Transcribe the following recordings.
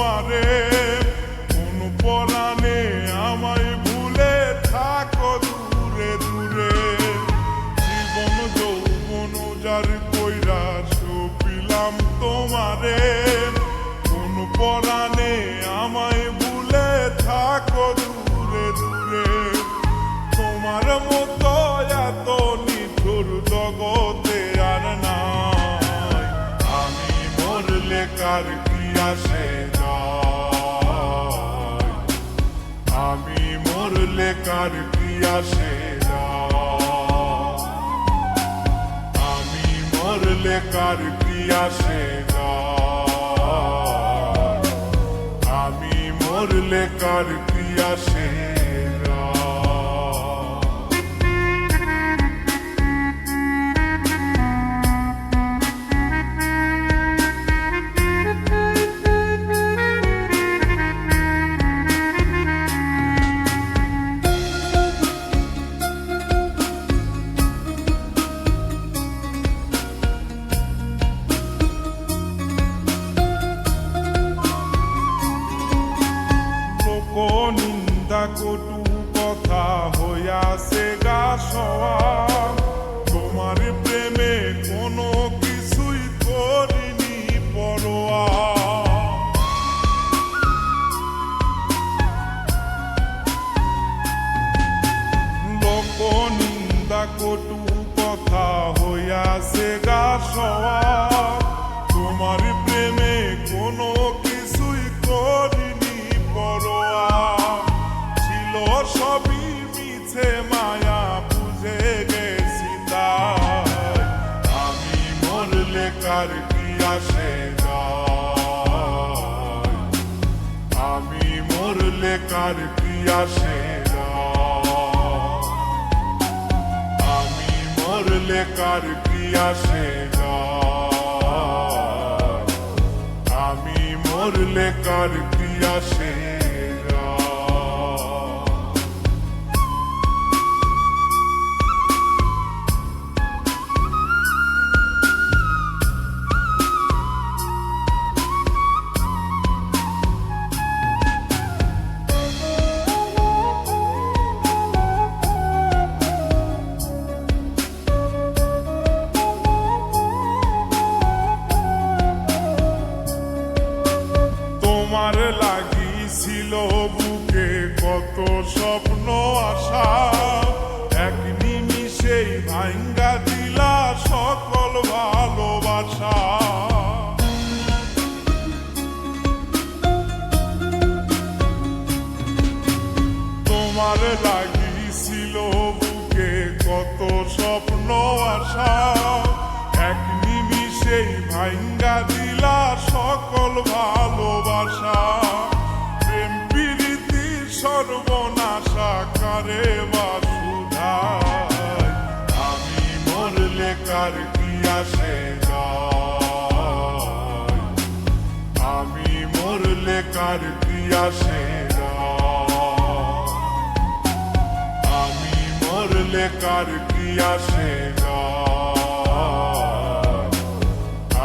তোমারে। কোন পরাণে আমায় ভুলে থাকো দূরে দূরে। জীবন, যৌবন যার কইরা সপিলাম তোমারে। কোন পরাণে আমায় ভুলে থাকো দূরে দূরে। তোমার মতো এত নিঠুর জগতে আর না আমি মরলে কার কার কি আসে আমি মরলে কার কি আসে আমি মরলে কার কি আসে কটু কথা হইয়াছে গা সওয়া তোমার প্রেমে কোনো কিছুই করিনি পরোয়া। কটু কথা হইয়াছে গা সওয়া তোমার প্রেমে মরলে কার যায় আমি মরলে কার যায় আমি মরলে কার কি কত স্বপ্ন আশা, এক নিমিষেই ভাঙ্গা দিলা সকল ভালোবাসা। তোমার লাগিছিল বুকে কত স্বপ্ন আশা, এক নিমিষেই ভাঙ্গা দিলা সকল ভালোবাসা। সর্বনাশা করে বাসুধায় আমি মরলে কার কি আসে আমি মরলে কার কি আসে আমি মরলে কার কি আসে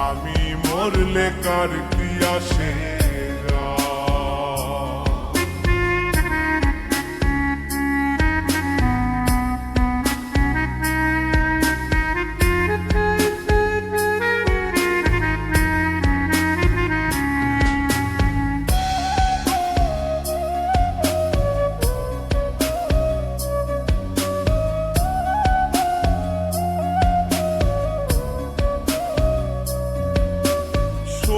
আমি মরলে কার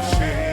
আসে